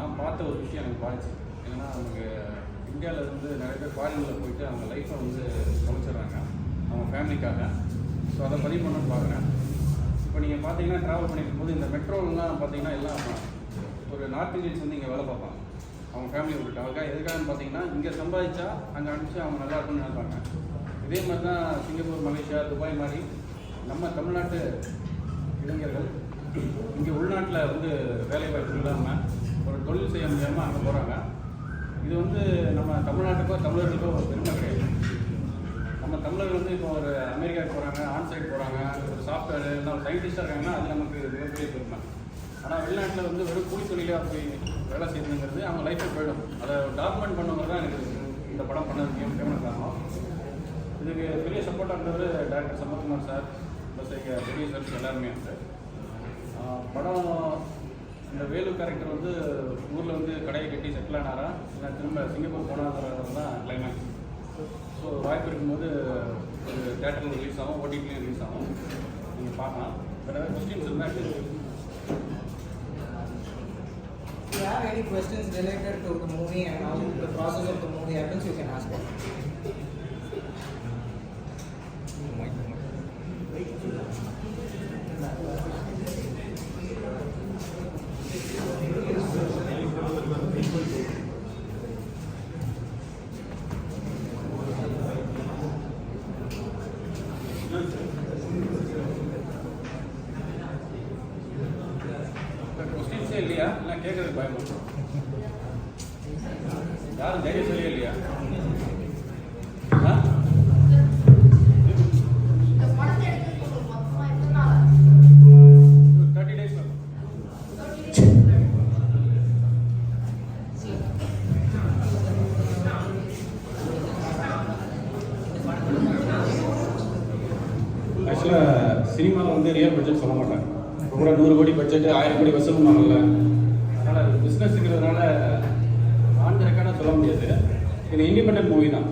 நான் பார்த்த ஒரு விஷயம் எனக்கு பாதிச்சு. ஏன்னா அவங்க இந்தியாவில் இருந்து நிறைய பேர் ஃபாரினில் போயிட்டு அவங்க லைஃப்பை வந்து தொலைச்சிடுறாங்க. அவங்க ஃபேமிலிக்காக ஸோ அதை பதிவு பண்ணணும்னு பார்க்குறேன். இப்போ நீங்கள் பார்த்தீங்கன்னா ட்ராவல் பண்ணிருக்கும் போது இந்த மெட்ரோலாம் பார்த்தீங்கன்னா எல்லாம் ஒரு நார்த் இந்தியன்ஸ் வந்து இங்கே வேலை பார்ப்பாங்க. அவங்க ஃபேமிலி விட்டுட்டு அவங்க எதுக்காகன்னு பார்த்தீங்கன்னா இங்கே சம்பாதிச்சா அங்கே அனுப்பிச்சு அவங்க நல்லா இருக்கும்னு நினைப்பாங்க. இதே மாதிரி தான் சிங்கப்பூர் மலேசியா துபாய் மாதிரி நம்ம தமிழ்நாட்டு இளைஞர்கள் இங்கே உள்நாட்டில் வந்து வேலை வாய்ப்பு இல்லாமல் ஒரு தொழில் செய்ய முடியாமல் அங்கே போகிறாங்க இது வந்து நம்ம தமிழ்நாட்டுக்கோ தமிழர்களுக்கோ ஒரு பெருமை கிடையாது. நம்ம தமிழர்கள் வந்து இப்போ ஒரு அமெரிக்காவுக்கு போகிறாங்க ஆன்சைட் போகிறாங்க ஒரு சாஃப்ட்வேர் இல்லை ஒரு சயின்டிஸ்டாக இருக்காங்கன்னா அது நமக்கு மிகப்பெரிய பெருமை. ஆனால் வெளிநாட்டில் வந்து வெறும் கூலி தொழிலாக போய் வேலை செய்யணுங்கிறது அவங்க லைஃப்பை போயிடும். அதை டாக்குமெண்ட் பண்ணுவது தான் எனக்கு இந்த படம் பண்ணதுக்கு முக்கியமான காரணம். இதுக்கு பெரிய சப்போர்ட்டாக இருந்தவர் டேரக்டர் சம்பத்குமார் சார் ப்ளஸ் எங்கள் ப்ரொடியூசர்ஸ் எல்லாருமே வந்து படம் இந்த வேலு கேரக்டர் வந்து ஊரில் வந்து கடையை கட்டி செட்டில் ஆனாரா? இல்லை திரும்ப சிங்கப்பூர் போனாங்கிறது தான் கிளைமேக்ஸ் ஸோ வாய்ப்பு இருக்கும்போது ஒரு தேட்டரில் ரிலீஸ் ஆகும் ஓடிடிலையும் ரிலீஸ் ஆகும். நீங்கள் பார்க்கலாம். வேறு ஏதாவது கொஸ்டின்ஸ் இருந்தால் கேளுங்க. If you have any questions related to the movie and how the process of the movie happens, you can ask them. பிஸ்னஸ்ங்கிறதுனால ஆன் ரெக்கார்டாக சொல்ல முடியாது. இது இண்டிபெண்டன்ட் மூவி தான்.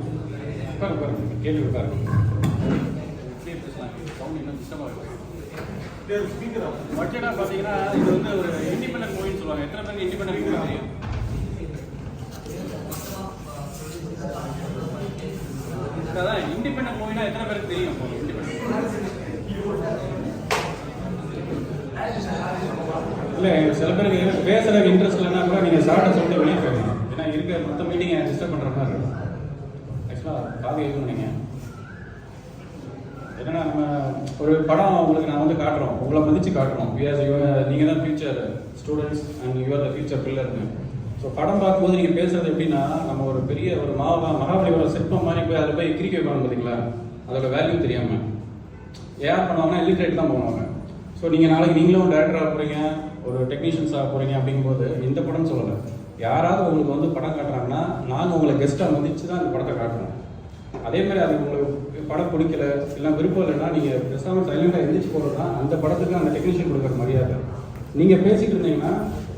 உட்காரு உட்காரு. கேட்டு உட்காரு. சவுண்ட் இன்னும் டிஸ்டர்பாக இருக்கும் பட்ஜெட்டாக பார்த்தீங்கன்னா இது வந்து ஒரு இண்டிபெண்டன்ட் மூவின்னு சொல்லுவாங்க. எத்தனை பேருக்கு இண்டிபெண்டன்ட் மூவி தெரியும்? அதான் மூவினா எத்தனை பேருக்கு தெரியும் இண்டிபெண்டன்ட் இல்லை சில பேருக்கு பேசுறதுக்கு இன்ட்ரெஸ்ட் இல்லைன்னா கூட நீங்கள் சாப்பிட்ட சொல்லிட்டு வெளியே போயிடலாம். ஏன்னா இருக்க மொத்த மீட்டிங்கை டிஸ்டர்ப் பண்ணுற மாதிரி இருக்கும். ஆக்சுவலாக காது எதுவும் நீங்கள் என்னென்னா நம்ம ஒரு படம் உங்களுக்கு நான் வந்து காட்டுறோம். உங்களை மதித்து காட்டுறோம். பிகாஸ் நீங்கள் தான் future students and your the future பில்லர்னு so படம் பார்க்கும்போது நீங்கள் பேசுறது எப்படின்னா நம்ம ஒரு பெரிய ஒரு மாவா மகாபலிபுரம் சிற்பம் மாதிரி போய் அதில் போய் கிரிக்க வைப்பாங்க பார்த்தீங்களா அதோட வேல்யூ தெரியாமல் யார் பண்ணுவாங்கன்னா இல்லிட்ரேட் தான் பண்ணுவாங்க. ஸோ நீங்கள் நாளைக்கு நீங்களும் டேரக்டராக போகிறீங்க ஒரு டெக்னீஷியன்ஸாக போகிறீங்க அப்படிங்கும்போது இந்த படம் சொல்லலை. யாராவது உங்களுக்கு வந்து படம் காட்டுறாங்கன்னா நாங்கள் உங்களை கெஸ்ட்டாக மதித்து தான் இந்த படத்தை காட்டுறோம் அதே மாதிரி அது உங்களுக்கு படம் பிடிக்கல இல்லை விருப்பம் இல்லைன்னா நீங்கள் பேசாமல் சைலண்டாக எந்திரிச்சு போகிறதுனா அந்த படத்துக்கு அந்த டெக்னீஷியன் கொடுக்குற மரியாதை. நீங்கள் பேசிட்டு இருந்தீங்கன்னா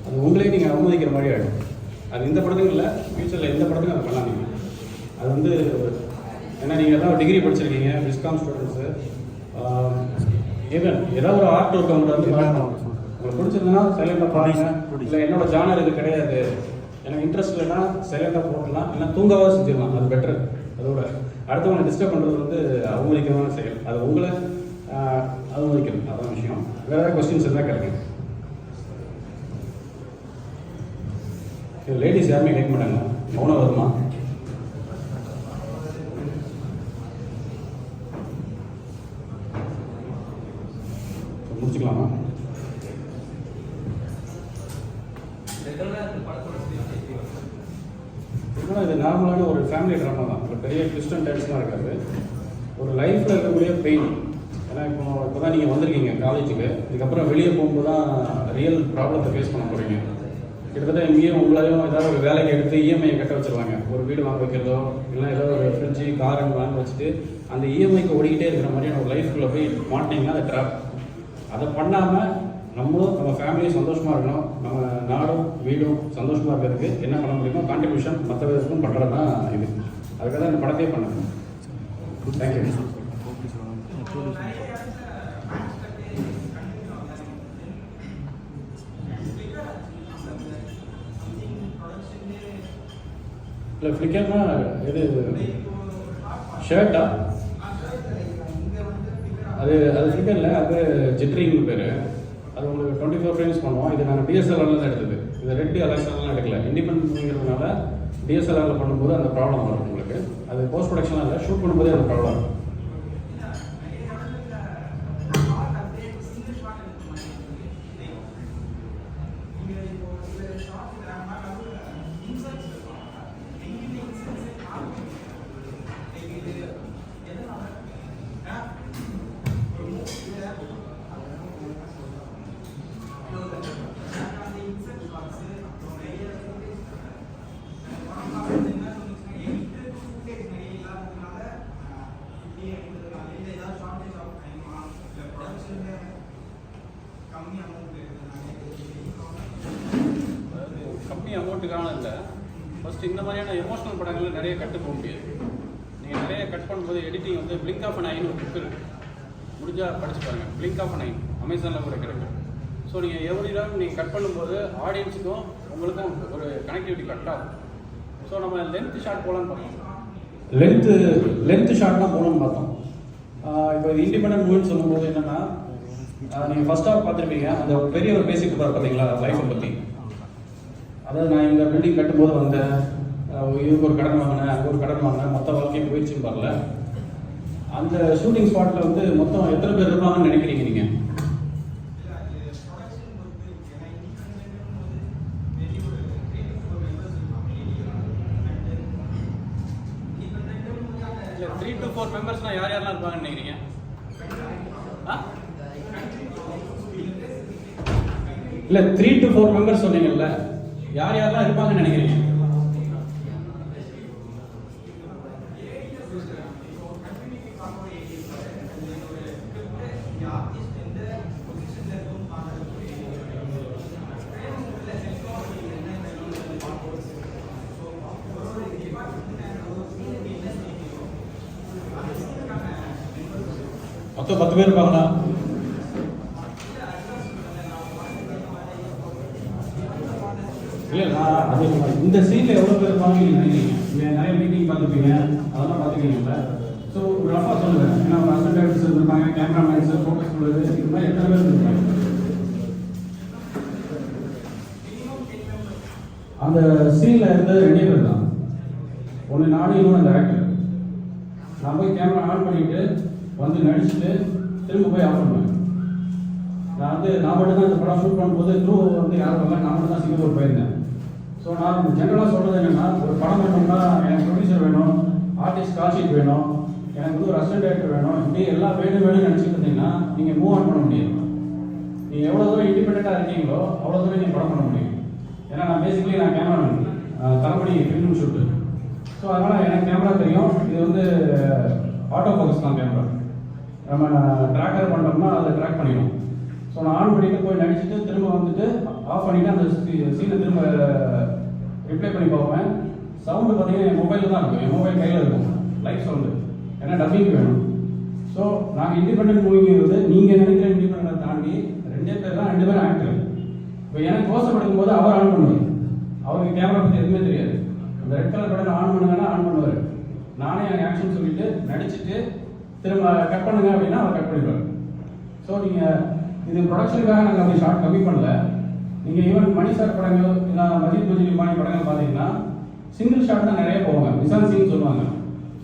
அது உங்களே நீங்கள் அவமதிக்கிற மாதிரி ஆகிடும் அது இந்த படத்துக்கு இல்லை ஃபியூச்சரில் எந்த படத்துக்கும் அதை பண்ணாதீங்க. அது வந்து ஏன்னா நீங்கள் எல்லாம் டிகிரி படிச்சிருக்கீங்க பிஸ்காம் ஸ்டூடெண்ட்ஸு ஈவன் ஏதாவது ஒரு ஆர்ட் ஒர்க் அவங்க வந்து. உங்களுக்கு பிடிச்சிருந்ததுன்னா சைலண்டாக பாருங்க. இல்லை என்னோட ஜானர் இது கிடையாது. எனக்கு இன்ட்ரெஸ்ட் இல்லைன்னா சைலண்டாக போட்டுடலாம். இல்லை தூங்காவா செஞ்சிடலாம். அது பெட்டர் அதோட அடுத்தவங்களை டிஸ்டர்ப் பண்ணுறது வந்து அவமதிக்கிறதான செயல். அது உங்களை அவமதிக்கணும். அதான் விஷயம். வேறு ஏதாவது கொஸ்டின்ஸ் இருந்தால் கேளுங்க. லேடிஸ் யாருமே கேட்க மாட்டாங்க. மௌனம் வருமா? பெயின் ஏன்னா இப்போ இப்போ தான் நீங்கள் வந்திருக்கீங்க காலேஜுக்கு இதுக்கப்புறம் வெளியே போகும்போது தான் ரியல் ப்ராப்ளத்தை ஃபேஸ் பண்ண போகிறீங்க கிட்டத்தட்ட இங்கேயும் உங்களாலையும் ஏதாவது ஒரு வேலைக்கு எடுத்து இஎம்ஐ கட்ட வச்சிருவாங்க. ஒரு வீடு வாங்க வைக்கிறதோ இல்லை ஏதோ ஒரு ஃப்ரிட்ஜு கார் வாங்க வச்சுட்டு அந்த இஎம்ஐக்கு ஓடிக்கிட்டே இருக்கிற மாதிரியான ஒரு லைஃப்குள்ளே போய் மாட்டிங்கன்னா அது ட்ராப் அதை பண்ணாமல் நம்மளும் நம்ம ஃபேமிலியும் சந்தோஷமாக இருக்கணும். நம்ம நாடும் வீடும் சந்தோஷமாக இருக்கிறதுக்கு என்ன பண்ண முடியுமோ கான்ட்ரிபியூஷன் மற்ற விதத்துக்கும் பண்ணுறது தான் இது. அதுக்காக தான் இந்த படத்தையே பண்ணணும் தேங்க்யூ இல்லை ஃப்ளிக்கர்னா இது ஷர்ட்டா அது அது ஃப்ளிக்கரில் அது ஜிட்ரிங்னு பேர். அது உங்களுக்கு டுவெண்ட்டி ஃபோர் ஃப்ரேம்ஸ் பண்ணுவோம் இது நாங்கள் டிஎஸ்எல்ஆரில் தான் எடுத்தது. இது ரெண்டு அலெக்ஷன்லாம் எடுக்கல. இண்டிபெண்டன்ட்ங்கிறதுனால டிஎஸ்எல்ஆரில் பண்ணும்போது அந்த ப்ராப்ளம் வரும் உங்களுக்கு. அது போஸ்ட் ப்ரொடக்ஷனாக இல்லை ஷூட் பண்ணும்போதே அந்த ப்ராப்ளம் வரும் அதாவது கம்மி அமௌண்ட்டுக்கான இல்லை ஃபர்ஸ்ட் இந்த மாதிரியான எமோஷனல் படங்களில் கட்டு முடியாது. நீங்கள் நிறைய கட் பண்ணும்போது எடிட்டிங் வந்து பிளிங்க் ஆஃப் அன் ஐன் ஒரு புக் இருக்குது முடிஞ்சால் படிச்சு பாருங்கள் பிளிங்க் ஆஃப் அன் ஐன் அமேசானில் கூட கிடைக்கும் ஸோ நீங்கள் எவ்வளோ டைம் நீங்கள் கட் பண்ணும்போது ஆடியன்ஸுக்கும் உங்களுக்கும் ஒரு கனெக்டிவிட்டி கரெக்டாக இருக்கும் ஸோ நம்ம லென்த் ஷார்ட் போகலான்னு பார்த்தோம். லென்த்து லென்த்து ஷார்ட் தான் போகலான்னு பார்த்தோம். இப்போ இண்டிபெண்டன்ட் மூவின்னு சொல்லும்போது என்னென்னா நீங்கள் ஃபர்ஸ்ட் ஆஃப் பார்த்துருப்பீங்க. அந்த பெரிய ஒரு பேசிக் பார்த்தீங்களா லைஃப்பை பற்றி அதாவது நான் இந்த பில்டிங் கட்டும்போது வந்தேன். இதுக்கு ஒரு கடன் வாங்கினேன் அங்கே ஒரு கடன் வாங்கினேன். மொத்த வாழ்க்கையை போயிடுச்சுன்னு வரல அந்த ஷூட்டிங் ஸ்பாட்டில் வந்து மொத்தம் எத்தனை பேர் இருப்பாங்கன்னு நினைக்கிறீங்க நீங்கள் த்ரீ டு ஃபோர் மெம்பர்ஸ்னால் யார் யாரெல்லாம் இருப்பாங்கன்னு நினைக்கிறீங்க? இல்லை த்ரீ டு ஃபோர் மெம்பர்ஸ் சொன்னீங்கல்ல. யார் யாரெல்லாம் இருப்பாங்கன்னு நினைக்கிறீங்க மொத்தம் பத்து பேர் இருப்பாங்களா இல்லை நான் அது இந்த சீனில் எவ்வளோ பேர் இருப்பாங்க நீங்க நினைக்கிறீங்க நீங்கள் நிறைய மீட்டிங் பார்த்துருப்பீங்க அதெல்லாம் ஸோ ஒரு ரஃபாக சொல்லுவேன். ஏன்னா ஒரு அசிஸ்டன்ட் டைரக்டர்ஸ் இருப்பாங்க கேமராமேன்ஸ் ஃபோக்கஸ் பண்ணுறது இது மாதிரி எத்தனை பேர் இருந்திருப்பாங்க அந்த சீனில் இருந்தது ரெண்டே பேர் தான். ஒன்று நானும் இன்னொன்று அந்த ஆக்டர் நான் போய் கேமரா ஆன் பண்ணிட்டு வந்து நடிச்சுட்டு திரும்ப போய் ஆஃப் பண்ணுவேன். நான் வந்து நான் மட்டும் தான் இந்த படம் ஷூட் பண்ணும்போது க்ரூ வந்து யாரும் வரல நான் மட்டும் தான் சிங்கப்பூர் போயிருந்தேன். ஸோ நான் ஜென்ரலாக சொல்கிறது என்னென்னா ஒரு படம் வேணும்னா எனக்கு ப்ரொடியூசர் வேணும். ஆர்டிஸ்ட் கால் வேணும் எனக்கு வந்து ஒரு அசிஸ்டன்ட் டேரக்டர் வேணும் இப்படி எல்லாம் வேணும் வேணும்னு நினச்சிட்டு இருந்தீங்கன்னா நீங்கள் மூவ் ஆன் பண்ண முடியாது. நீங்கள் எவ்வளோ தூரம் இண்டிபெண்ட்டாக இருக்கீங்களோ அவ்வளோ தூரம் நீங்கள் படம் பண்ண முடியும். ஏன்னா நான் பேசிக்கலி நான் கேமராமேன் தலைமுடி ஃபிலிம் ஷூட்டு ஸோ அதனால் எனக்கு கேமரா தெரியும். இது வந்து ஆட்டோ ஃபோக்கஸ் தான் கேமரா நம்ம ட்ராக்கர் பண்ணோம்னா அதை ட்ராக் பண்ணிடும். ஸோ நான் ஆன் பண்ணிட்டு போய் நடிச்சுட்டு திரும்ப வந்துட்டு ஆஃப் பண்ணிவிட்டு அந்த சீனை திரும்ப ரிப்ளை பண்ணி பார்ப்பேன். சவுண்டு பார்த்தீங்கன்னா என் மொபைலில் தான் இருக்கும். என் மொபைல் கையில் இருக்கும். லைஃப் சவுண்டு ஏன்னா டப்பிங் வேணும். ஸோ நாங்கள் இண்டிபெண்டன்ட் மூவிங்கிறது நீங்கள் நினைக்கிற இண்டிபெண்டன்ட் தாண்டி ரெண்டே பேர் தான் ரெண்டு பேரும் ஆக்டர் இப்போ எனக்கு க்ளோஸ் எடுக்கும்போது அவர் ஆன் பண்ணுவார். அவருக்கு கேமரா பற்றி எதுவுமே தெரியாது. அந்த ரெட் கலர் படம் ஆன் பண்ணுங்கன்னா ஆன் பண்ணுவார். நானே எனக்கு ஆக்ஷன் சொல்லிட்டு நடிச்சுட்டு திரும்ப கட் பண்ணுங்க அப்படின்னா அவர் கட் பண்ணிடுவார். ஸோ நீங்கள் இது ப்ரொடக்ஷனுக்காக நாங்கள் அப்படி ஷார்ட் கம்மி பண்ணல. நீங்கள் ஈவன் மணி சார் படங்கள் இல்லை மஜித் மஜித் மாதிரி படங்கள் பார்த்தீங்கன்னா சிங்கிள் ஷாட் தான் நிறைய போவாங்க. விசால் சிங் சொல்லுவாங்க.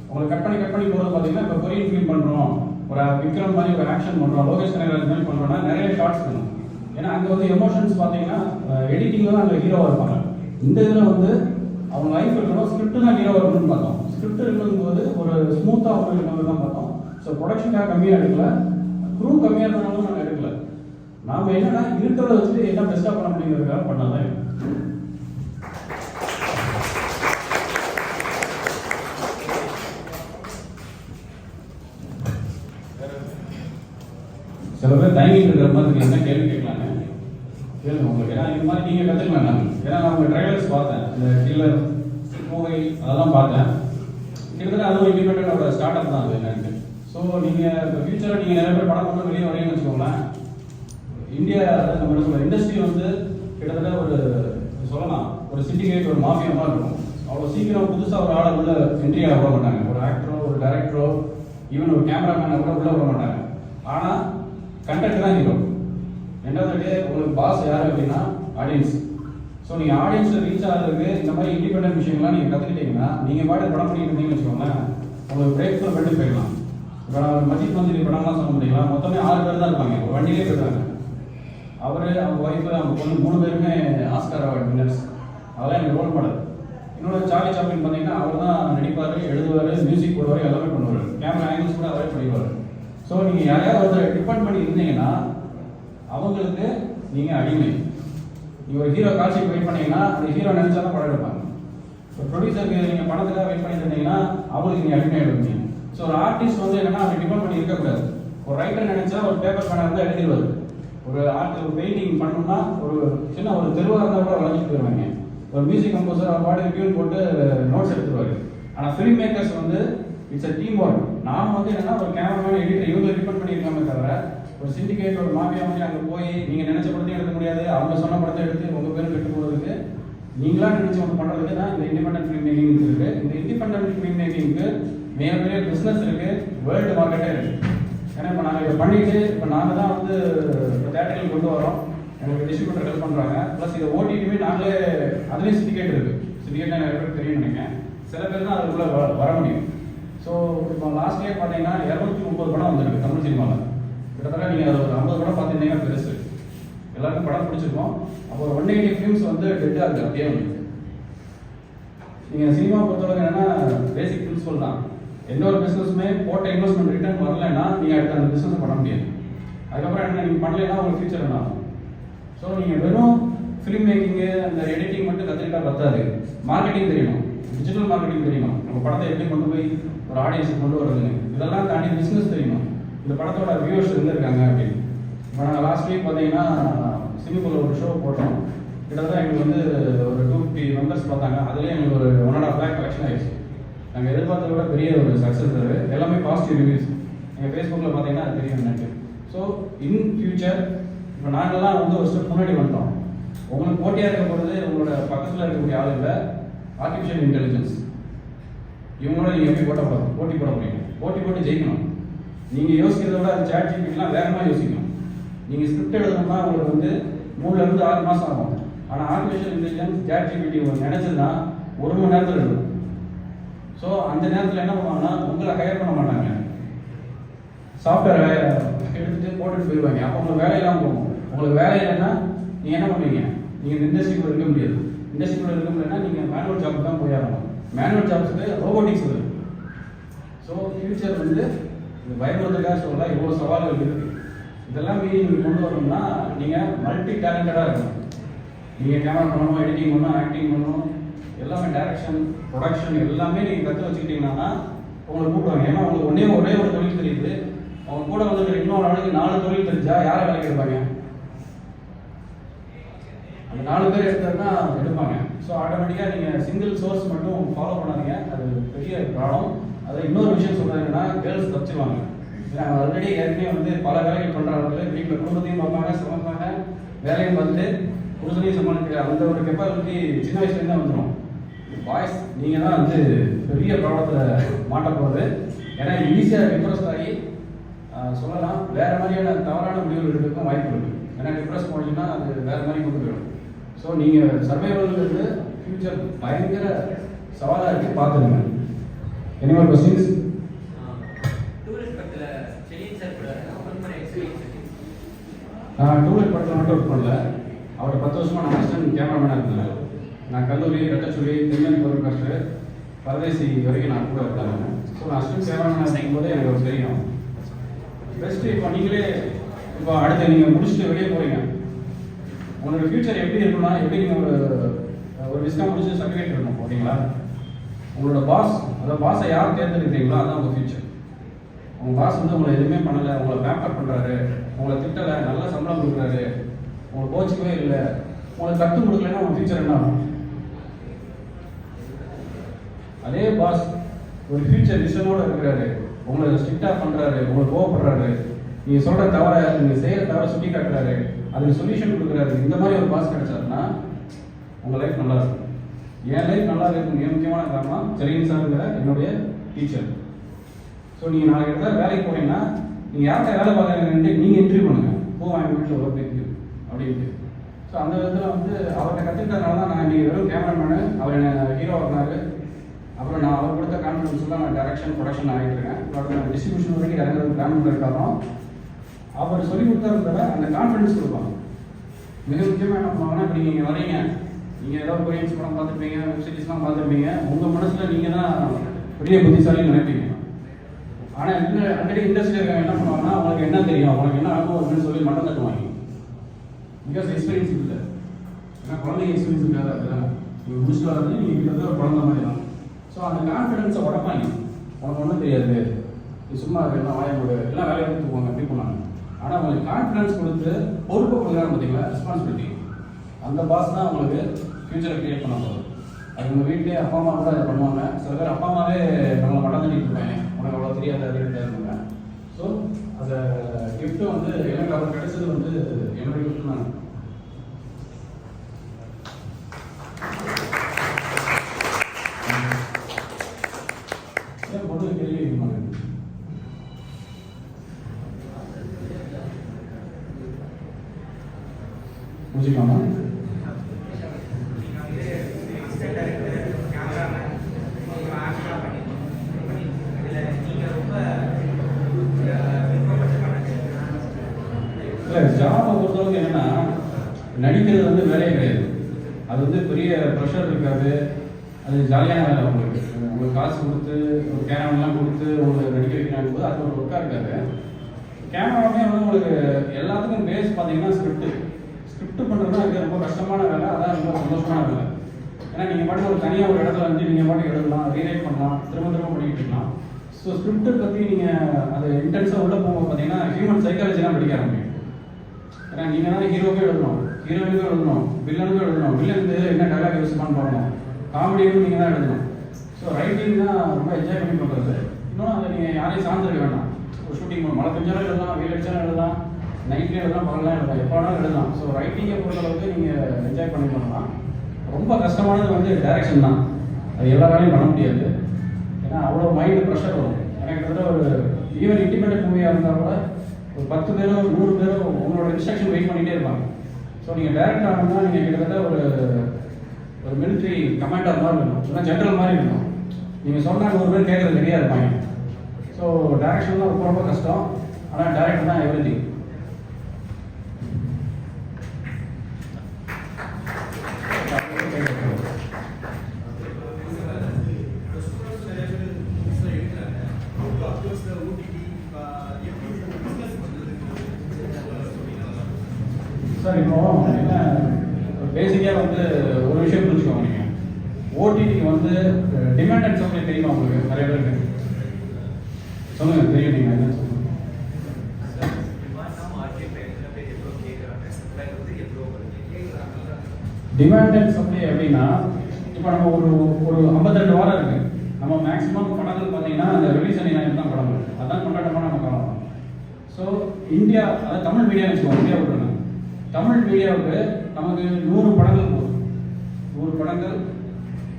உங்களுக்கு கட் பண்ணி கட் பண்ணி போகிறது பார்த்தீங்கன்னா இப்போ கொரியன் ஃபிலிம் பண்ணுறோம் ஒரு விக்ரம் மாதிரி ஒரு ஆக்ஷன் பண்ணுறோம் லோகேஷ் கனகராஜ் மாதிரி பண்ணுறோம்னா நிறைய ஷார்ட்ஸ் வேணும். ஏன்னா அங்கே வந்து எமோஷன்ஸ் பார்த்தீங்கன்னா எடிட்டிங்கில் தான் அங்கே ஹீரோவாக இருப்பாங்க. இந்த இதில் வந்து அவங்க லைஃப் இருக்கிறோம் ஸ்கிரிப்ட் தான் ஹீரோவாக இருக்கணும்னு பார்த்தோம். ஸ்கிரிப்ட் இருக்கும்போது ஒரு ஸ்மூத்தாக அவங்க இருக்கணும் தான் பார்த்தோம். ஸோ ப்ரொடக்ஷனுக்காக கம்மியாக எடுக்கல. க்ரூ கம்மியாக இருந்தாலும் நாங்கள் எடுக்கல. நாம் என்னென்னா இருக்கிறத வச்சுட்டு என்ன பெஸ்ட்டாக பண்ண முடியுங்கிறதுக்காக பண்ணலாம் சில இருக்கிற மாதிரி என்ன கேள்வி கேட்கலாங்க? கேளுங்க உங்களுக்கு. ஏன்னா இது மாதிரி நீங்கள் கற்றுக்கலாம் நான் ஏன்னா நான் உங்கள் ட்ரைவர்ஸ் பார்த்தேன். இந்த கில்லர் மூவை அதெல்லாம் பார்த்தேன். கிட்டத்தட்ட அதுவும் இண்டிபெண்டோட ஸ்டார்ட் அப் தான் அது என்னன்ட்டு. ஸோ நீங்கள் இப்போ ஃபியூச்சரில் நீங்கள் நிறைய பேர் படம் பண்ண வெளியே வரீங்கன்னு வச்சுக்கோங்களேன். இந்தியா நம்ம சொல்ல இண்டஸ்ட்ரி வந்து கிட்டத்தட்ட ஒரு சொல்லலாம் ஒரு சிண்டிகேட் ஒரு மாஃபியா மாதிரி இருக்கும். அவ்வளோ சீக்கிரம் புதுசாக ஒரு ஆளை உள்ள என்ட்ரி ஆக விட மாட்டாங்க. ஒரு ஆக்டரோ ஒரு டைரக்டரோ ஈவன் ஒரு கேமராமேனை கூட உள்ள விட மாட்டாங்க. ஆனால் கண்டென்ட் தான் ஹீரோ ரெண்டாவது டே உங்களுக்கு பாஸ் யார் அப்படின்னா ஆடியன்ஸ் ஸோ நீங்கள் ஆடியன்ஸில் ரீச் ஆகிறதுக்கு இந்த மாதிரி இண்டிபெண்ட் விஷயங்கள்லாம் நீங்கள் கற்றுக்கிட்டீங்கன்னா நீங்கள் பாட்டு படம் பண்ணிட்டு இருந்தீங்கன்னு வச்சுக்கோங்களேன் உங்களுக்கு பிரேக் ஃபுல் பண்ணிட்டு போயிடலாம். இப்போ நான் மஜித் மந்திரி படம்லாம் சொல்ல முடியுங்களா மொத்தமே ஆறு பேர் தான் இருப்பாங்க. இப்போ வண்டியிலே போயிடுறாங்க. அவர் அவங்க ஒய்ஃபு அவங்க பொண்ணு மூணு பேருமே ஆஸ்கார் அவார்ட் வின்னர்ஸ் அதெல்லாம் எனக்கு ரோல் மாடல் இன்னொரு சார்லி சாப்பிங் பார்த்தீங்கன்னா அவர் தான் நடிப்பார் எழுதுவார் மியூசிக் போடுவார் எல்லாமே பண்ணுவார். கேமரா ஆங்கிள்ஸ் கூட அவரே பண்ணிடுவார். ஸோ நீங்கள் யாரையாவது ஒருத்தர் டிபெண்ட் பண்ணி இருந்தீங்கன்னா அவங்களுக்கு நீங்கள் அடிமை. நீங்கள் ஒரு ஹீரோ காட்சிக்கு வெயிட் பண்ணீங்கன்னா அந்த ஹீரோ நினச்சா தான் படம் எடுப்பாங்க. ஒரு ப்ரொடியூசருக்கு நீங்கள் பணத்துக்காக வெயிட் பண்ணி இருந்தீங்கன்னா அவங்களுக்கு நீங்கள் அடிமை எடுப்பீங்க ஸோ ஒரு ஆர்டிஸ்ட் வந்து என்னன்னா அவங்க டிபெண்ட் பண்ணி இருக்கக்கூடாது. ஒரு ரைட்டர் நினச்சா ஒரு பேப்பர் பேனாக இருந்தால் எழுதிடுவார். ஒரு ஆர்ட் ஒரு பெயிண்டிங் பண்ணணும்னா ஒரு சின்ன ஒரு தெருவாக இருந்தால் கூட வளைஞ்சிட்டு போயிடுவாங்க ஒரு மியூசிக் கம்போசர் அவர் பாட்டு டியூன் போட்டு நோட்ஸ் எடுத்துருவாரு. ஆனால் ஃபிலிம் மேக்கர்ஸ் வந்து இட்ஸ் அ டீம் ஒர்க் நாம் வந்து என்னன்னா ஒரு கேமராமேன் எடிட்டர் இவங்க ரிப்போர்ட் பண்ணியிருக்காமே தவிர ஒரு சிண்டிகேட் ஒரு மாஃபியா மாதிரி அங்கே போய் நீங்கள் நினச்ச படத்தையும் எடுக்க முடியாது. அவங்க சொன்ன படத்தை எடுத்து உங்கள் பேரும் கெட்டு போகிறதுக்கு நீங்களா நினச்சி ஒன்று பண்ணுறதுக்கு தான் இந்த இண்டிபெண்டன்ட் ஃபிலிம் மேக்கிங் இருக்குது இந்த இண்டிபெண்டன்ட் ஃபிலிம் மேக்கிங்க்கு மிகப்பெரிய பிஸ்னஸ் இருக்குது வேர்ல்டு மார்க்கெட்டே இருக்குது ஏன்னா இப்போ நாங்கள் இதை பண்ணிட்டு இப்போ நாங்கள் தான் வந்து இப்போ தேட்டரில் கொண்டு வரோம். எங்களுக்கு டிஸ்ட்ரிபியூட்டர் ஹெல்ப் பண்ணுறாங்க ப்ளஸ் இதை ஓடிடியுமே நாங்களே அதுலேயும் சிண்டிகேட் இருக்குது சிண்டிகேட் நிறைய பேர் தெரியும் நினைக்கிறேன். சில பேர் தான் அதுக்குள்ளே வர முடியும். ஸோ இப்போ லாஸ்ட் இயர் பார்த்தீங்கன்னா இரநூத்தி முப்பது படம் வந்திருக்கு தமிழ் சினிமாவில் கிட்டத்தட்ட நீங்கள் ஒரு ஐம்பது படம் பார்த்துருந்தீங்கன்னா பெருசு. எல்லாருக்கும் படம் பிடிச்சிருக்கோம். அப்போ ஒன் எயிட்டி ஃபிலிம்ஸ் வந்து டெட்டாக இருக்குது அப்படியே உங்களுக்கு நீங்கள் சினிமா பொறுத்தவரை என்னென்னா பேசிக் பிரின்சிபல் தான். எந்த ஒரு பிஸ்னஸுமே போட்ட இன்வெஸ்ட்மெண்ட் ரிட்டர்ன் வரலைன்னா நீங்கள் அடுத்த அந்த பிஸ்னஸ் பண்ண முடியாது. அதுக்கப்புறம் என்ன நீங்கள் பண்ணலைன்னா உங்களுக்கு ஃபியூச்சர் என்ன ஆகும்? ஸோ நீங்கள் வெறும் ஃபிலிம் மேக்கிங்கு அந்த எடிட்டிங் மட்டும் கற்றுக்கிட்டா பத்தாது. மார்க்கெட்டிங் தெரியணும். டிஜிட்டல் மார்க்கெட்டிங் தெரியணும். உங்கள் படத்தை எப்படி கொண்டு போய் ஒரு ஆடியன்ஸுக்கு கொண்டு வருதுங்க இதெல்லாம் தாண்டி பிஸ்னஸ் தெரியுமா? இந்த படத்தோட வியூவர்ஸ் இருந்திருக்காங்க அப்படின்னு. இப்போ நாங்கள் லாஸ்ட் வீக் பார்த்தீங்கன்னா சினிமாவில் ஒரு ஷோ போட்டோம். கிட்டத்தட்ட எங்களுக்கு வந்து ஒரு டூ ஃபிஃப்டி மெம்பர்ஸ் பார்த்தாங்க. அதுலேயே எங்களுக்கு ஒரு one and half lakh collection ஆயிடுச்சு. நாங்கள் எதிர்பார்த்தத விட பெரிய ஒரு சக்ஸஸ் அது. எல்லாமே பாசிட்டிவ் ரிவ்யூஸ் எங்கள் ஃபேஸ்புக்கில் பார்த்தீங்கன்னா அது தெரியும் எனக்கு. ஸோ இன் ஃபியூச்சர் இப்போ நாங்கள்லாம் வந்து ஒரு ஸ்டெப் முன்னாடி வந்துட்டோம். உங்களுக்கு போட்டியாக இருக்க போகிறது உங்களோட பக்கத்தில் இருக்கக்கூடிய ஆளுங்களை இல்லை. ஆர்டிஃபிஷியல் இன்டெலிஜென்ஸ் இவங்களோட நீங்கள் எப்படி போட்ட போட போட்டி போட முடியும்? போட்டி போட்டு ஜெயிக்கணும். நீங்கள் யோசிக்கிறத விட அது சேட் ஜிபிட்லாம் வேகமாக யோசிக்கணும். நீங்கள் ஸ்கிரிப்ட் எழுதணும்னா உங்களுக்கு வந்து மூணுலேருந்து ஆறு மாதம் ஆகும். ஆனால் ஆர்டிஃபிஷியல் இன்டெலிஜென்ஸ் சேட் ஜிபிடி நினச்சதுன்னா ஒரு மணி நேரத்தில் எழுதும். ஸோ அந்த நேரத்தில் என்ன பண்ணுவாங்கன்னா உங்களை ஹையர் பண்ண மாட்டாங்க. சாஃப்ட்வேர் எடுத்துட்டு போட்டுட்டு போயிடுவாங்க அப்போ உங்களுக்கு வேலையெல்லாம் போகும். உங்களுக்கு வேலை இல்லைன்னா நீங்கள் என்ன பண்ணுவீங்க? நீங்கள் இந்த இண்டஸ்ட்ரிக்குள்ளே இருக்க முடியாது. இண்டஸ்ட்ரிக்குள்ளே இருக்க முடியலன்னா நீங்கள் மேனுவல் ஜாப் தான் போய் ஆகணும். மேனுவல் ஜாப்ஸுக்கு ரோபோட்டிக்ஸ் வருது ஸோ ஃபியூச்சர் வந்து இந்த பயப்படுறதுக்காக சொல்லலாம் இவ்வளோ சவால்கள் இருக்குது இதெல்லாம் மீறி நீங்கள் கொண்டு வரணும்னா நீங்கள் மல்டி டேலண்டடாக இருக்கணும். நீங்கள் கேமரா பண்ணணும் எடிட்டிங் பண்ணணும் ஆக்டிங் பண்ணணும் எல்லாமே டேரக்ஷன் ப்ரொடக்ஷன் எல்லாமே நீங்கள் கற்று வச்சுக்கிட்டீங்கன்னா உங்களை கூப்பிடுவாங்க. ஏன்னா உங்களுக்கு ஒன்றே ஒரே ஒரு தொழில் தெரியுது. அவங்க கூட வந்து இன்னொரு நாளைக்கு நாலு தொழில் தெரிஞ்சா யாரை வேலைக்கு எடுப்பாங்க? அந்த நாலு பேர் எடுத்தாருன்னா எடுப்பாங்க. ஸோ ஆட்டோமேட்டிக்காக நீங்கள் சிங்கிள் சோர்ஸ் மட்டும் ஃபாலோ பண்ணாதீங்க. அது பெரிய ப்ராப்ளம் அது இன்னொரு விஷயம் சொல்கிறாங்கன்னா கேர்ள்ஸ் தப்பிச்சிருவாங்க. நாங்கள் ஆல்ரெடி ஏற்கனவே வந்து பல வேலைகள் பண்ணுறாங்க வீட்டில் குடும்பத்தையும் பார்ப்பாங்க சமைப்பாங்க வேலையும் பார்த்துட்டு புருஷனையும் சமாளிக்கிற அந்த ஒரு கெப்பாசிட்டி சின்ன வயசுலேருந்து வந்துடும் பாய்ஸ் நீங்கள் தான் வந்து பெரிய ப்ராப்ளத்தில் மாட்ட போகிறது ஏன்னா ஈஸியாக டிப்ரெஸ் ஆகி சொல்லலாம் வேறு மாதிரியான தவறான முடிவுகள் எடுக்கிறதுக்கும் வாய்ப்பு இருக்குது ஏன்னா டிப்ரெஸ் போனீங்கன்னா அது வேறு மாதிரி கொண்டு போயிடும். ஸோ நீங்கள் சர்வைவல்ங்கிறது ஃபியூச்சர் பயங்கர சவாலாக இருக்கு பார்த்துருங்க எனி மோர் கொஸ்டின்ஸ் நான் டூலெட் படத்தில் மட்டும் ஒர்க் பண்ணல. அவர் பத்து வருஷமா நான் அசிஸ்டன்ட் கேமராமேனாக இருந்தேன் நான் கல்லூரி ரெட்டச்சுழி திருநெல்வேலி பொருள் கஷ்டு பரதேசி வரைக்கும் நான் கூட இருந்தேன் ஸோ நான் அசிஸ்டன்ட் கேமராமேனாக இருக்கும்போது எனக்கு ஒரு தெரியும். பெஸ்ட்டு இப்போ நீங்களே இப்போ அடுத்து நீங்கள் முடிச்சுட்டு வெளியே போகிறீங்க உங்களோட ஃபியூச்சர் எப்படி இருக்குன்னா எப்படி நீங்கள் ஒரு ஒரு விஸ்காம் முடிச்சு சர்டிஃபிகேட் இருக்கணும் ஓகேங்களா? உங்களோட பாஸ் அதாவது பாஸை யார் தேர்ந்தெடுக்கிறீங்களோ அதான் உங்கள் ஃபியூச்சர் உங்கள் பாஸ் வந்து உங்களை எதுவுமே பண்ணலை உங்களை பேப்பர் பண்ணுறாரு உங்களை திட்டலை நல்ல சம்பளம் கொடுக்குறாரு உங்களை கோச்சிக்கவே இல்லை உங்களுக்கு கற்றுக் கொடுக்கலன்னா உங்கள் ஃபியூச்சர் என்ன ஆகும்? அதே பாஸ் ஒரு ஃபியூச்சர் விஷனோட இருக்கிறாரு உங்களை ஸ்ட்ரிக்டாக பண்ணுறாரு உங்களை கோவப்படுறாரு நீங்கள் சொல்கிற தவிர நீங்கள் செய்கிற தவிர சுட்டி காட்டுறாரு. அதுக்கு சொல்யூஷன் கொடுக்குறாரு. இந்த மாதிரி ஒரு பாஸ் கிடைச்சாருன்னா உங்கள் லைஃப் நல்லா இருக்கும். என் லைஃப் நல்லா இருக்கும் மிக முக்கியமான காரணம் செலின் சார்ங்கிற என்னுடைய டீச்சர் ஸோ நீங்கள் நாளைக்கு இடத்துல வேலைக்கு போனீங்கன்னா நீங்கள் யார்கிட்ட வேலை பார்க்குறீங்கன்ட்டு நீங்கள் இன்டர்வியூ பண்ணுங்க. போ வாங்கி வீட்டில் ஒரு இருக்கு அப்படின்ட்டு. ஸோ அந்த விதத்தில் வந்து அவர்கிட்ட கற்றுக்கிட்டதுனால தான் நான் இன்றைக்கி வெறும் கேமராமேனு அவர் என்ன ஹீரோ ஆகினாரு அப்புறம் நான் அவர் கொடுத்த கான்ஃபிடன்ஸ் தான் நான் டேரக்ஷன் ப்ரொடக்ஷன் ஆகிட்டு இருக்கேன். பட் நான் டிஸ்ட்ரிபியூஷன் வரைக்கும் இறங்குறது பிளான் பண்ணிருக்காரோ அவர் சொல்லி கொடுத்தாருந்தால அந்த கான்ஃபிடன்ஸ் கொடுப்பாங்க. மிக முக்கியமாக என்ன பண்ணுவாங்கன்னா இப்போ நீங்கள் இங்கே வரீங்க நீங்கள் ஏதாவது கொரியன்ஸ் படம் பார்த்துருப்பீங்க வெப்சீரிஸ்லாம் பார்த்துருப்பீங்க. உங்கள் மனசில் நீங்கள் தான் பெரிய புத்திசாலின்னு நினைப்பீங்க. ஆனால் இந்த ஆல்ரெடி இண்டஸ்ட்ரியில் இருக்காங்க என்ன பண்ணுவாங்கன்னா அவங்களுக்கு என்ன தெரியும்? அவங்களுக்கு என்ன அனுபவம் அப்படின்னு சொல்லி மட்டும் தட்டுவாங்க. பிகாஸ் எக்ஸ்பீரியன்ஸ் இல்லை. ஏன்னா குழந்தைங்க எக்ஸ்பீரியன்ஸ் இருக்காது அதுதான் நீங்கள் முடிச்சுட்டு வரது நீங்கள் கிட்டத்தட்ட ஒரு குழந்தை மாதிரி தான். ஸோ அந்த கான்ஃபிடென்ஸை உடப்பாங்க உனக்கு ஒன்றும் தெரியாது. சும்மா இருக்கு எல்லாம் வாய எல்லாம் வேலையை எடுத்து போங்க அப்படி பண்ணாங்க ஆனால் உங்களுக்கு கான்ஃபிடன்ஸ் கொடுத்து பொறுப்பு கொடுக்குறாங்க பார்த்தீங்களா? ரெஸ்பான்சிபிலிட்டி அந்த பாஸ் தான் உங்களுக்கு ஃபியூச்சரை கிரியேட் பண்ண போகுது. அது உங்கள் வீட்லேயே அப்பா அம்மா கூட அதை பண்ணுவாங்க. சில பேர் அப்பா அம்மாவே நம்மளை மட்டம் தண்ணிட்டு இருப்பாங்க. உனக்கு அவ்வளோ தெரியாது அது இருக்காங்க ஸோ அந்த கிஃப்ட்டு வந்து எனக்கு அவர் கிடைச்சது வந்து என்னுடைய கிஃப்ட் தான் ஏன் பொண்ணு கேள்வி கேட்க மாட்டேங்குது முடிச்சுக்கலாமா இல்லை ஜாபை பொறுத்தளவுக்கு என்னன்னா நடிக்கிறது வந்து வேலையே கிடையாது அது வந்து பெரிய ப்ரெஷர் இருக்காது. அது ஜாலியான வேலை உங்களுக்கு. உங்களுக்கு காசு கொடுத்து ஒரு கேமராலாம் கொடுத்து உங்களுக்கு நடிக்க வைக்கிறாங்க போது அது ஒரு ஒர்க்காக இருக்காது. கேமராவுமே வந்து உங்களுக்கு எல்லாத்துக்கும் பேஸ் பார்த்தீங்கன்னா ஸ்கிரிப்ட் ஸ்கிரிப்ட் பண்ணுறது அது ரொம்ப கஷ்டமான வேலை. அதான் ரொம்ப சந்தோஷமான வேலை. ஏன்னா நீங்கள் பாட்டு ஒரு தனியாக ஒரு இடத்துல வந்து நீங்கள் பாட்டு எழுதலாம் ரீரைட் பண்ணலாம் திரும்ப திரும்ப பண்ணிக்கிட்டு இருக்கலாம். ஸோ ஸ்கிரிப்டை பற்றி நீங்கள் அது இன்டென்ஸாக உள்ளே போகும்போது பார்த்தீங்கன்னா ஹியூமன் சைக்காலஜிலாம் படிக்க ஆரம்பிக்கும். ஏன்னா நீங்கள் தான் ஹீரோக்கே எழுதணும். ஹீரோயினுக்கும் எழுதணும் வில்லனுக்கு எழுதணும். வில்லன் என்ன டைலாக் யூஸ் பண்ணணும் காமெடியும் நீங்கள் தான் எழுதணும். ஸோ ரைட்டிங் தான் ரொம்ப என்ஜாய் பண்ணி பண்ணுறது இன்னும் அதை நீங்கள் யாரையும் சார்ந்திருக்க வேண்டாம். ஒரு ஷூட்டிங் மழை பெஞ்சாலும் எழுதலாம் வெயில் அடிச்சாலும் எழுதலாம் நைட்லேயும் எழுதலாம் பகலாம் எழுதலாம். எப்போ வேணாலும் எழுதலாம். ஸோ ரைட்டிங்கை பொறுத்தளவுக்கு நீங்கள் என்ஜாய் பண்ணி பண்ணலாம். ரொம்ப கஷ்டமானது வந்து டைரக்ஷன் தான். அது எல்லா வேலையும் பண்ண முடியாது. ஏன்னா அவ்வளோ மைண்டு ப்ரெஷர் வரும். எனக்கு கிட்டத்தட்ட ஒரு ஈவன் இண்டிபெண்டன்ட் மூவியாக இருந்தால் கூட ஒரு பத்து பேரோ நூறு பேரோ உங்களோட இன்ஸ்ட்ரக்ஷன் வெயிட் பண்ணிகிட்டே இருப்பாங்க. ஸோ நீங்கள் டேரக்டர் ஆகணும்னா நீங்கள் கிட்டத்தட்ட ஒரு ஒரு மிலிட்ரி கமாண்டர் மாதிரி இருக்கணும். இல்லைன்னா ஜென்ரல் மாதிரி இருக்கணும். நீங்கள் சொன்னால் நூறு பேர் கேட்குறது ரெடியாக இருப்பாங்க. ஸோ டேரக்ஷன்லாம் ரொம்ப ரொம்ப கஷ்டம். ஆனால் டேரக்டர் தான் எவ்ரி திங் சார் இப்போ என்ன பேசிக்காக வந்து ஒரு விஷயம் புரிஞ்சுக்கோங்க நீங்கள் ஓடிடிக்கு வந்து டிமாண்ட் அண்ட் சப்ளை தெரியுமா உங்களுக்கு? நிறைய பேருக்கு. சொல்லுங்க தெரியும் நீங்கள் என்ன சொல்லுங்க. டிமாண்ட் அண்ட் சப்ளை அப்படின்னா இப்போ நம்ம ஒரு ஒரு ஐம்பத்திரெண்டு வாரம் இருக்கு. நம்ம மேக்ஸிமம் படங்கள் பார்த்தீங்கன்னா அந்த ரிலீஸ் அணி தான் படங்கள். அதான் கொண்டாட்டமாக நம்ம காலம் ஸோ இந்தியா அதாவது தமிழ் மீடியா வச்சுக்கோங்க இந்தியா விட்டுருங்க. தமிழ் மீடியாவுக்கு நமக்கு நூறு படங்கள் போதும். நூறு படங்கள்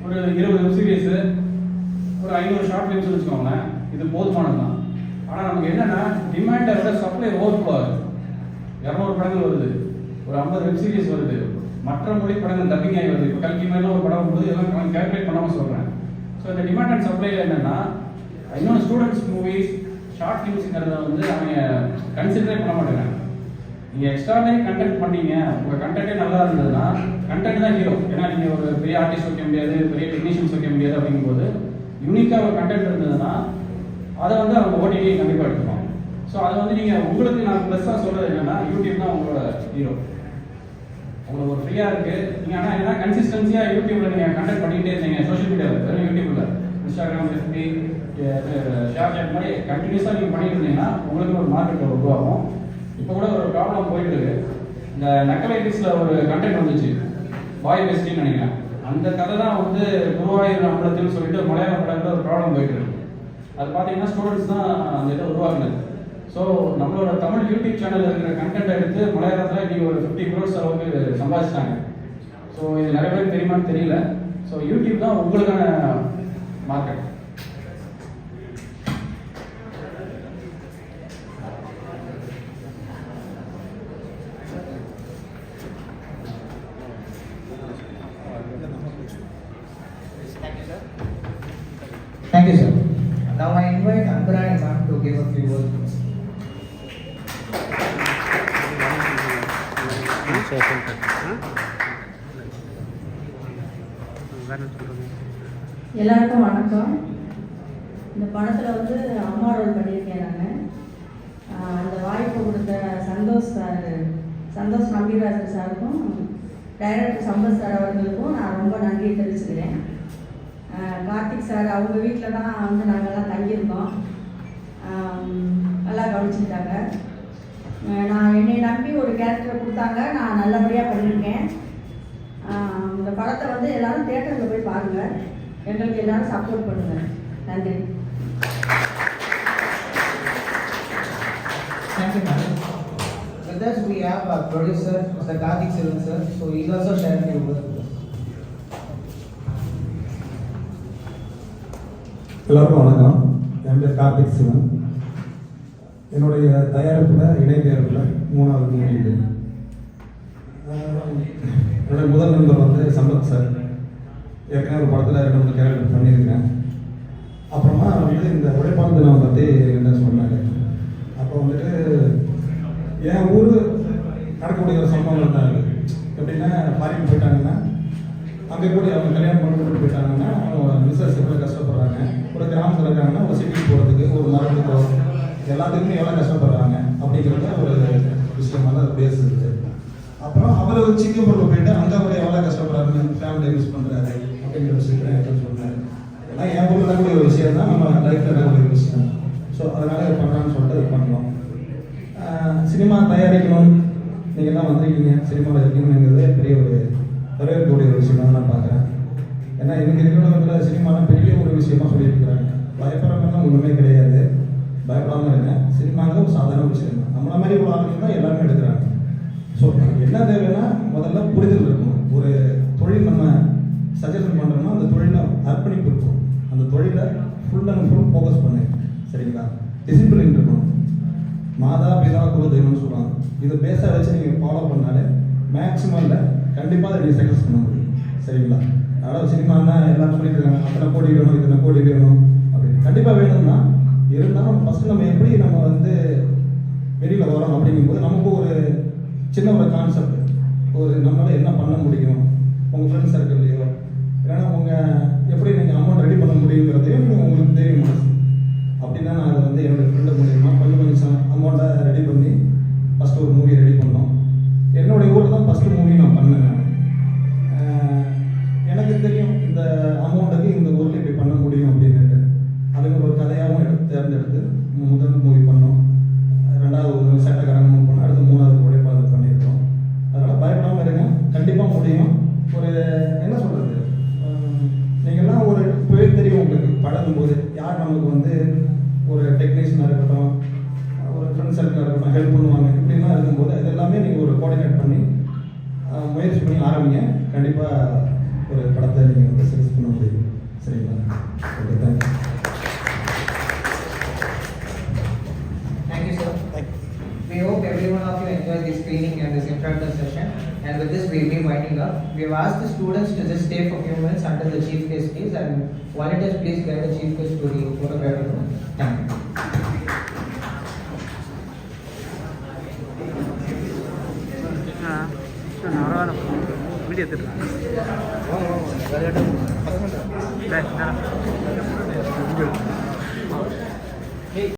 ஒரு இருபது வெப் சீரிஸு ஒரு ஐநூறு ஷார்ட் ஃபிலிம்ஸ் வச்சுக்கோங்களேன். இது போதுமானது தான். ஆனால் நமக்கு என்னென்னா டிமாண்டை விட சப்ளை ஓவர் ஆகுது. இரநூறு படங்கள் வருது. ஒரு ஐம்பது வெப் சீரிஸ் வருது. மற்ற மொழி படங்கள் டப்பிங் ஆகி வருது. இப்போ கல்கி மேலே ஒரு படம் வரும்போது எல்லாம் கேல்குலேட் பண்ணாமல் சொல்கிறேன் ஸோ இந்த டிமாண்ட் அண்ட் சப்ளைல என்னென்னா இன்னொன்று ஸ்டூடெண்ட்ஸ் மூவிஸ் ஷார்ட் ஃபிலிம்ஸுங்கிறத வந்து அவங்க கன்சிடரே பண்ண மாட்டேங்கிறாங்க. நீங்கள் எக்ஸ்ட்ராடனரி கண்டென்ட் பண்ணீங்க உங்கள் கண்டென்ட்டே நல்லா இருந்ததுன்னா கண்டென்ட் தான் ஹீரோ ஏன்னா நீங்கள் ஒரு பெரிய ஆர்டிஸ்ட் வைக்க முடியாது பெரிய டெக்னீஷியன்ஸ் வைக்க முடியாது அப்படிங்கும்போது யூனிக்காக ஒரு கண்டென்ட் இருந்ததுன்னா அதை வந்து அவங்க ஓடிடி கண்டிப்பாக எடுத்துப்பாங்க. ஸோ அதை வந்து நீங்கள் உங்களுக்கு நான் ப்ளஸ்ஸாக சொல்கிறது என்னென்னா யூடியூப் தான் உங்களோட ஹீரோ உங்களுக்கு ஒரு ஃப்ரீயாக இருக்குது நீங்கள் ஆனால் என்ன கன்சிஸ்டன்சியாக யூடியூப்பில் நீங்கள் கண்டென்ட் பண்ணிக்கிட்டே இருந்தீங்க சோஷியல் மீடியாவில் வெறும் யூடியூப்பில் இன்ஸ்டாகிராம் எஃபி ஷேர் சேட் மாதிரி கண்டினியூஸாக நீங்கள் பண்ணிட்டு இருந்தீங்கன்னா உங்களுக்கு ஒரு மார்க்கெட் உருவாகும். இப்போ கூட ஒரு ப்ராப்ளம் போயிட்டு இருக்கு. இந்த நக்கலைட்டிஸில் ஒரு கண்டென்ட் வந்துச்சு. பாய் பெஸ்டின்னு நினைக்கிறேன். அந்த கதை தான் வந்து குருவாயூர் அம்பலத்தில் சொல்லிட்டு மலையாள படத்தில் ஒரு ப்ராப்ளம் போயிட்டு இருக்கு. அது பார்த்தீங்கன்னா ஸ்டூடெண்ட்ஸ் தான் அந்த இதை உருவாக்குனது. ஸோ நம்மளோட தமிழ் யூடியூப் சேனல் இருக்கிற கண்டென்ட் எடுத்து மலையாளத்தில் இன்றைக்கி ஒரு ஃபிஃப்டி க்ரோர்ஸ் அளவுக்கு சம்பாதிச்சிட்டாங்க. ஸோ இது நிறைய பேர் தெரியுமான்னு தெரியல. ஸோ யூடியூப் தான் உங்களுக்கான மார்க்கெட் எல்லாருக்கும் வணக்கம். இந்த படத்தில் வந்து அம்மா ரோல் பண்ணியிருக்கேன் நான். அந்த வாய்ப்பு கொடுத்த சந்தோஷ் சார் சந்தோஷ் நம்பிராஜன் சாருக்கும் டைரக்டர் சம்பத் சார் அவர்களுக்கும் நான் ரொம்ப நன்றி தெரிவிச்சுக்கிறேன். கார்த்திக் சார் அவங்க வீட்டில் தான் வந்து நாங்கள்லாம் தங்கியிருந்தோம் நல்லா கவனிச்சுக்கிட்டாங்க. நான் என்னை நம்பி ஒரு கேரக்டர் கொடுத்தாங்க. நான் நல்லபடியாக பண்ணியிருக்கேன். இந்த படத்தை வந்து எல்லாரும் தேட்டரில் போய் பாருங்கள் எங்களுக்கு எல்லாரும் சப்போர்ட் பண்ணுங்கள் நன்றி you, madam. With us, we have our producer, Mr. Karthik Sivan, sir. So he'll also words with us. எல்லாருக்கும் வணக்கம் என் பேர் கார்த்திக் சிவன் என்னுடைய தயாரிப்பில் இணை தயாரிப்பில் மூணாவது என்னுடைய முதல் நண்பர் வந்து சம்பத் சார் ஏற்கனவே ஒரு படத்தில் ரெண்டு மூணு கேரக்டர் பண்ணியிருக்கிறேன். அப்புறமா வந்து இந்த உழைப்பாளர் தினம் பற்றி என்ன சொன்னாங்க அப்போ வந்துட்டு என் ஊர் நடக்கக்கூடிய ஒரு சம்பவம் தான் எப்படின்னா ஃபாரின் போயிட்டாங்கன்னா அங்கே கூட அவங்க கல்யாணம் பண்ணி கொண்டு போயிட்டாங்கன்னா அவங்க மிஸ்ஸஸ் எவ்வளோ கஷ்டப்படுறாங்க ஒரு கிராமத்தில் இருக்காங்கன்னா ஒரு சிட்டிக்கு போகிறதுக்கு ஒரு மரத்துக்கோ எல்லாத்துக்குமே எவ்வளோ கஷ்டப்படுறாங்க அப்படிங்கிறத ஒரு விஷயமா தான் பேசுது. அப்புறம் அவரை சிங்கப்பூரில் போயிட்டு அங்கே கூட எவ்வளோ கஷ்டப்படுறாரு ஃபேமிலியை மிஸ் பண்ணுறாரு அப்படிங்கிற விஷயத்தை என்கிட்ட சொன்னார். ஏன்னா என் ஊரில் நடக்கக்கூடிய ஒரு விஷயம் தான். நம்ம லைஃப்பில் நடக்கக்கூடிய விஷயம் ஸோ அதனால் பண்ணுறான்னு சொல்லிட்டு இது பண்ணோம். சினிமா தயாரிக்கணும். நீங்கள் எல்லாம் வந்திருக்கீங்க. சினிமாவில் இருக்கீங்கிறது பெரிய ஒரு வரவேற்கக்கூடிய ஒரு விஷயமா நான் பார்க்குறேன். ஏன்னா இன்னைக்கு இருக்கிறவங்க சினிமாலாம் பெரிய ஒரு விஷயமா சொல்லியிருக்கிறாங்க. பயப்படுறவங்கலாம் ஒன்றுமே கிடையாது. பயப்படாமல் இருங்க. சினிமாங்கிறது ஒரு சாதாரண விஷயம் தான் நம்மள மாதிரி ஒரு ஆளுங்க தான் எல்லாருமே எடுக்கிறாங்க. ஸோ என்ன தேவைன்னா முதல்ல புரிதல் இருக்கும். டிசிப்ளின் இருக்கணும். மாதா பிதா குல தெய்வம்னு சொல்கிறாங்க இதை பேச வச்சு நீங்கள் ஃபாலோ பண்ணாலே மேக்ஸிமம்ல கண்டிப்பாக அதை நீங்கள் சக்ஸஸ் பண்ண முடியும். சரிங்களா? அதாவது சினிமானா எல்லாம் சொல்லிட்டு இருக்காங்க அத்தனை கோடி வேணும் இத்தனை கோடி வேணும் அப்படின்னு. கண்டிப்பாக வேணும்னா இருந்தாலும் ஃபஸ்ட்டு நம்ம எப்படி நம்ம வந்து வெளியில் வரோம் அப்படிங்கும்போது நமக்கு ஒரு சின்ன ஒரு கான்செப்ட் ஒரு நம்மளால் என்ன பண்ண முடியும்? உங்கள் ஃப்ரெண்ட்ஸ் சர்க்கிள்லையோ டெக்னீஷியனாக இருக்கட்டும் ஒரு ஃப்ரெண்ட் சர்க்கிளாக இருக்கட்டும் ஹெல்ப் பண்ணுவாங்க இப்படிலாம் இருக்கும்போது அது எல்லாமே நீங்கள் ஒரு கோஆர்டினேட் பண்ணி ஆஹ், முயற்சி பண்ணி ஆரம்பிங்க கண்டிப்பாக ஒரு படத்தை நீங்கள் வந்து சக்ஸஸ் பண்ண முடியும் சரிங்களா okay thank you Thank you, sir. We hope every one of you enjoyed this screening and this interactive session. And with this, we'll be winding up. We have asked the students to just stay for a few minutes until the chief guest leaves, and volunteers, please guide the chief guest to the photographic room. എത്തിയിട്ടുണ്ട്